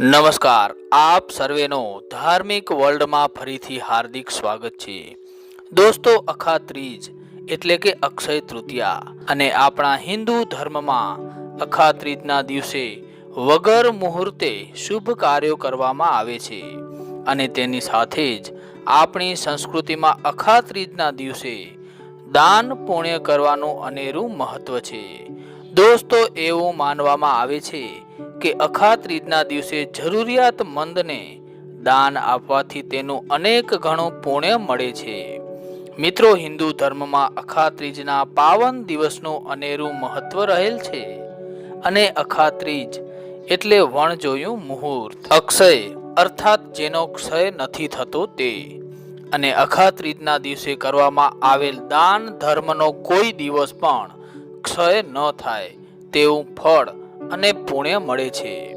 નમસ્કાર. આપ સર્વેનો ધાર્મિક વર્લ્ડમાં ફરીથી હાર્દિક સ્વાગત છે. દોસ્તો અખા ત્રીજ એટલે કે અક્ષય તૃતીયા અને આપણા હિન્દુ ધર્મમાં અખા ત્રીજના દિવસે વગર મુહૂર્તે શુભ કાર્યો કરવામાં આવે છે અને તેની સાથે જ આપણી સંસ્કૃતિમાં અખા ત્રીજના દિવસે દાન પુણ્ય કરવાનું અનેરું મહત્વ છે. દોસ્તો, એવું માનવામાં આવે છે કે અખા ત્રીજના દિવસે જરૂરિયાતમંદને દાન આપવાથી તેનું અનેક ઘણું પુણ્ય મળે છે. મિત્રો, હિન્દુ ધર્મમાં અખાત્રીજના પાવન દિવસનું અનેરું મહત્વ રહેલ છે અને અખા ત્રીજ એટલે વણ જોયું મુહૂર્ત. અક્ષય, અર્થાત જેનો ક્ષય નથી થતો તે. અને અખાત્રીજના દિવસે કરવામાં આવેલ દાન ધર્મનો કોઈ દિવસ પણ ક્ષય ન થાય તેવું ફળ અને પુણ્ય મળે છે.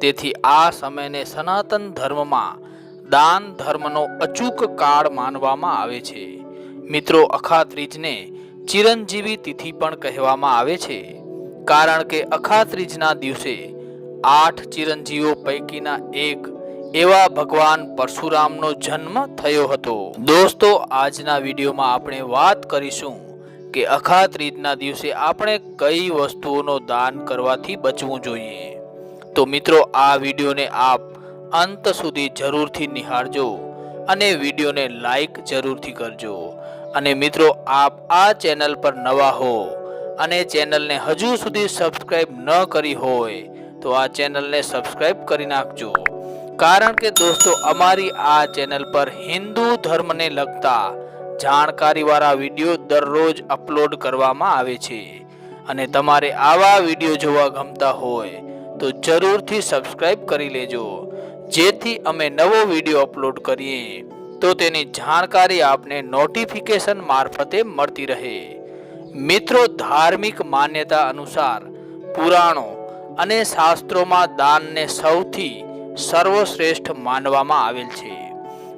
તેથી આ સમયને સનાતન ધર્મમાં દાન ધર્મનો અચૂક કાળ માનવામાં આવે છે. મિત્રો અખા ત્રીજને ચિરંજીવી તિથિ પણ કહેવામાં આવે છે. કારણ કે અખા ત્રીજના દિવસે આઠ ચિરંજીવો પૈકીના એક એવા ભગવાન પરશુરામનો જન્મ થયો હતો. દોસ્તો, આજના વિડીયોમાં આપણે વાત કરીશું કે અખાત રીતના દિવસે આપણે કઈ વસ્તુઓનો દાન કરવાથી બચવું જોઈએ. તો મિત્રો, આ વિડીયોને આપ અંત સુધી જરૂરથી નિહાળજો અને વિડીયોને લાઈક જરૂરથી કરજો. અને મિત્રો, આપ આ ચેનલ પર નવા હો અને ચેનલને હજુ સુધી સબસ્ક્રાઈબ ન કરી હોય, તો આ ચેનલને સબસ્ક્રાઈબ કરી નાખજો. કારણ કે દોસ્તો, અમારી આ ચેનલ પર હિન્દુ ધર્મને લગતા જાણકારીવાળા વીડિયો દરરોજ અપલોડ કરવામાં આવે છે. અને તમારે આવા વીડિયો જોવા ગમતા હોય, તો જરૂરથી સબસ્ક્રાઈબ કરી લેજો. જેથી અમે નવો વીડિયો અપલોડ કરીએ, તો તેની જાણકારી આપને નોટિફિકેશન મારફતે મળતી રહે. મિત્રો, ધાર્મિક માન્યતા અનુસાર પુરાણો અને શાસ્ત્રોમાં દાનને સૌથી સર્વશ્રેષ્ઠ માનવામાં આવેલ છે.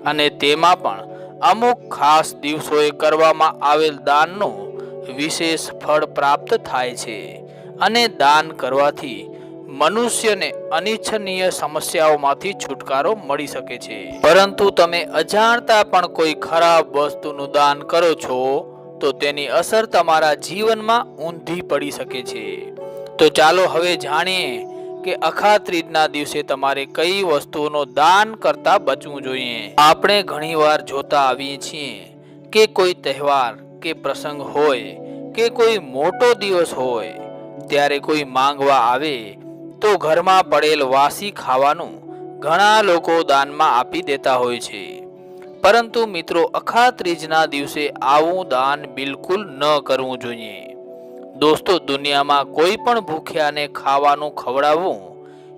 અને તેમાં પણ અમુક ખાસ દિવસોએ કરવામાં આવેલ દાનનું વિશેષ ફળ પ્રાપ્ત થાય છે અને દાન કરવાથી મનુષ્યને અનિચ્છનીય સમસ્યાઓમાંથી છુટકારો મળી શકે છે. પરંતુ તમે અજાણતા પણ કોઈ ખરાબ વસ્તુનું દાન કરો છો, તો તેની અસર તમારા જીવનમાં ઊંધી પડી શકે છે. તો ચાલો હવે જાણીએ કે અખા ત્રીજના દિવસે તમારે કઈ વસ્તુઓનો દાન કરતા બચવું જોઈએ. આપણે ઘણીવાર જોતા આવીએ છીએ કે કોઈ તહેવાર, કે પ્રસંગ હોય, કે કોઈ મોટો દિવસ હોય, ત્યારે કોઈ માંગવા આવે તો ઘરમાં પડેલ વાસી ખાવાનું ઘણા લોકો દાનમાં આપી દેતા હોય છે. પરંતુ મિત્રો અખા ત્રીજના દિવસે આવું દાન બિલકુલ ન કરવું જોઈએ. દોસ્તો, દુનિયામાં કોઈ પણ ભૂખ્યાને ખાવાનું ખવડાવવું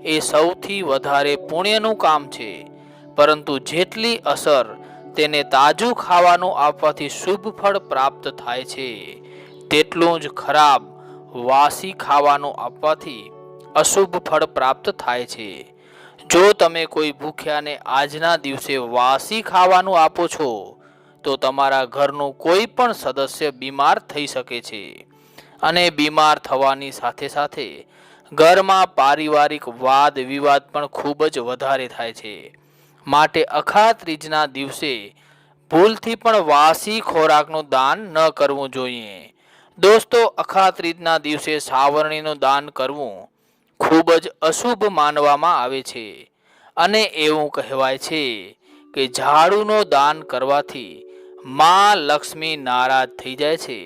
એ સૌથી વધારે પુણ્યનું કામ છે. પરંતુ જેટલી અસર તેને તાજું ખાવાનું આપવાથી શુભ ફળ પ્રાપ્ત થાય છે, તેટલું જ ખરાબ વાસી ખાવાનું આપવાથી અશુભ ફળ પ્રાપ્ત થાય છે. જો તમે કોઈ ભૂખ્યાને આજના દિવસે વાસી ખાવાનું આપો છો, તો તમારા ઘરનું કોઈ પણ સદસ્ય બીમાર થઈ શકે છે. અને બીમાર થવાની સાથે સાથે ઘરમાં પારિવારિક વાદ વિવાદ પણ ખૂબ જ વધારે થાય છે. માટે અખા ત્રીજના દિવસે ભૂલથી પણ વાસી ખોરાકનું દાન ન કરવું જોઈએ. દોસ્તો અખાત્રીજના દિવસે સાવરણીનું દાન કરવું ખૂબ જ અશુભ માનવામાં આવે છે. અને એવું કહેવાય છે કે ઝાડુનું દાન કરવાથી માં લક્ષ્મી નારાજ થઈ જાય છે.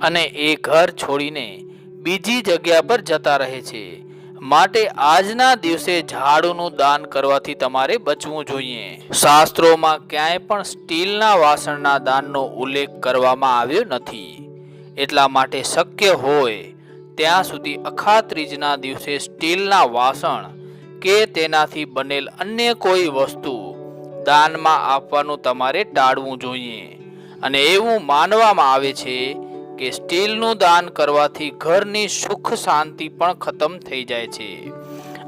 અને એ ઘર છોડીને બીજી જગ્યા પર જતા રહે છે. માટે આજના દિવસે ઝાડુનું દાન કરવાથી તમારે બચવું જોઈએ. શાસ્ત્રોમાં ક્યાંય પણ સ્ટીલના વાસણના દાનનો ઉલ્લેખ કરવામાં આવ્યો નથી. એટલા માટે શક્ય હોય ત્યાં સુધી અખા ત્રીજના દિવસે સ્ટીલના વાસણ કે તેનાથી બનેલ અન્ય કોઈ વસ્તુ દાનમાં આપવાનું તમારે ટાળવું જોઈએ. અને એવું માનવામાં આવે છે કે સ્ટીલનું દાન કરવાથી ઘરની સુખ શાંતિ પણ ખતમ થઈ જાય છે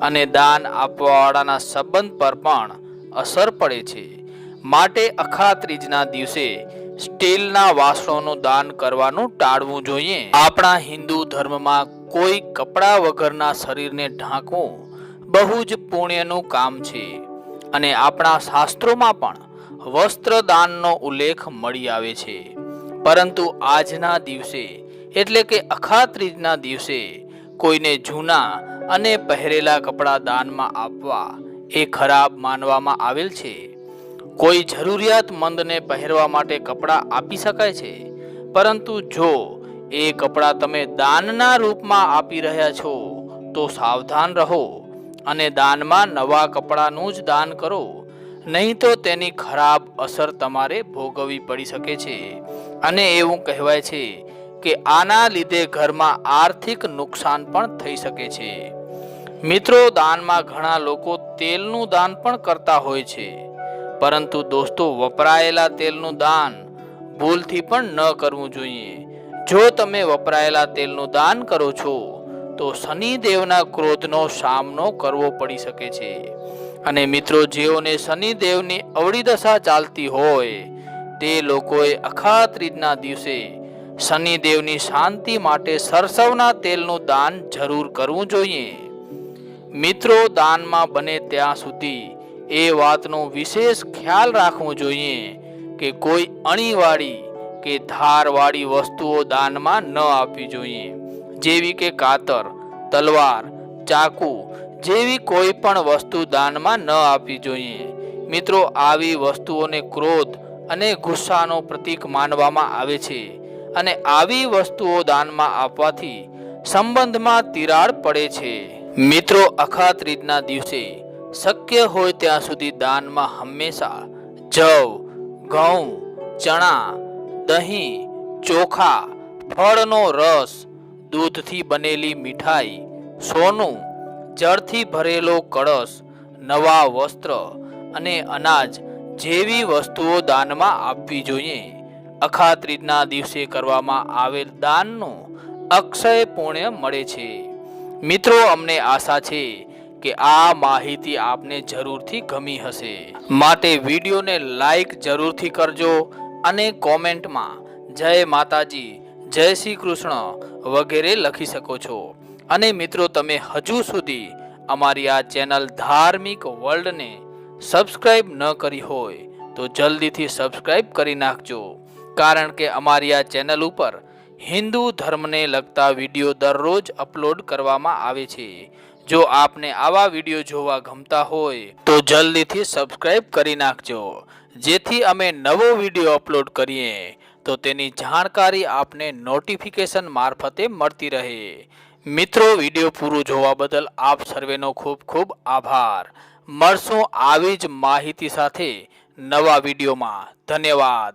અને દાન આપવાવાળાના સંબંધ પર પણ અસર પડે છે. માટે અખા ત્રીજના દિવસે સ્ટીલના વાસણોનું દાન કરવાનું ટાળવું જોઈએ. આપણા હિન્દુ ધર્મમાં કોઈ કપડાં વગરના શરીરને ઢાંકવું બહુ જ પુણ્યનું કામ છે અને આપણા શાસ્ત્રોમાં પણ વસ્ત્રદાનનો ઉલ્લેખ મળી આવે છે. પરંતુ આજના દિવસે, એટલે કે અખાત્રીજના દિવસે, કોઈને જૂના અને પહેરેલા કપડાં દાનમાં આપવા એ ખરાબ માનવામાં આવેલ છે. કોઈ જરૂરિયાતમંદને પહેરવા માટે કપડાં આપી શકાય છે, પરંતુ જો એ કપડાં તમે દાનના રૂપમાં આપી રહ્યા છો, તો સાવધાન રહો અને દાનમાં નવા કપડાનું જ દાન કરો. નહીં તો તેની ખરાબ અસર તમારે ભોગવવી પડી શકે છે. અને એવું કહેવાય છે કે આના લીધે ઘરમાં આર્થિક નુકસાન પણ થઈ શકે છે. મિત્રો, દાનમાં ઘણા લોકો તેલનું દાન પણ કરતા હોય છે. પરંતુ દોસ્તો, વપરાયેલા તેલનું દાન ભૂલથી પણ ન કરવું જોઈએ. જો તમે વપરાયેલા તેલનું દાન કરો છો, તો શનિદેવના ક્રોધનો સામનો કરવો પડી શકે છે. અને મિત્રો, જેઓને શનિદેવની અવળી દશા ચાલતી હોય તે લોકોએ અખાત્રીજના દિવસે શનિદેવની શાંતિ માટે સરસવના તેલનું દાન જરૂર કરવું જોઈએ. મિત્રો, દાનમાં બને ત્યાં સુધી એ વાતનો વિશેષ ખ્યાલ રાખવો જોઈએ કે કોઈ અણીવાળી કે ધારવાળી વસ્તુઓ દાનમાં ન આપવી જોઈએ. જેવી કે કાતર, તલવાર, ચાકુ જેવી કોઈ પણ વસ્તુ દાનમાં ન આપવી જોઈએ. મિત્રો, આવી વસ્તુઓને ક્રોધ અને ગુસ્સાનો પ્રતીક માનવામાં આવે છે. અને આવી વસ્તુઓ દાનમાં આપવાથી સંબંધમાં તિરાડ પડે છે. મિત્રો અખાત્રીજના દિવસે શક્ય હોય ત્યાં સુધી દાનમાં હંમેશા જવ, ઘઉં, ચણા, દહીં, ચોખા, ફળનો રસ, દૂધથી બનેલી મીઠાઈ, સોનું, જળથી ભરેલો કળશ, નવા વસ્ત્ર અને અનાજ જેવી વસ્તુઓ દાનમાં આપવી જોઈએ. અખાત્રીજના દિવસે કરવામાં આવેલ દાનનું અક્ષય પુણ્ય મળે છે. મિત્રો, અમને આશા છે કે આ માહિતી આપને જરૂરથી ગમી હશે. માટે વિડીયોને લાઈક જરૂરથી કરજો અને કોમેન્ટમાં જય માતાજી, જય શ્રી કૃષ્ણ વગેરે લખી શકો છો. અને મિત્રો, તમે હજુ સુધી અમારી આ ચેનલ ધાર્મિક વર્લ્ડને સબસ્ક્રાઈબ ન કરી હોય તો જલ્દીથી સબસ્ક્રાઈબ કરી નાખજો. કારણ કે અમારી આ ચેનલ ઉપર હિન્દુ ધર્મને લગતા વીડિયો દરરોજ અપલોડ કરવામાં આવે છે. જો આપને આવા વીડિયો જોવા ગમતા હોય તો જલ્દીથી સબસ્ક્રાઈબ કરી નાખજો. જેથી અમે નવો વીડિયો અપલોડ કરીએ તો તેની જાણકારી આપને નોટિફિકેશન મારફતે મળતી રહે. મિત્રો, વીડિયો પૂરું જોવા બદલ આપ સર્વેનો ખૂબ ખૂબ આભાર. મળશું આવી જ માહિતી સાથે નવા વિડીયોમાં. ધન્યવાદ.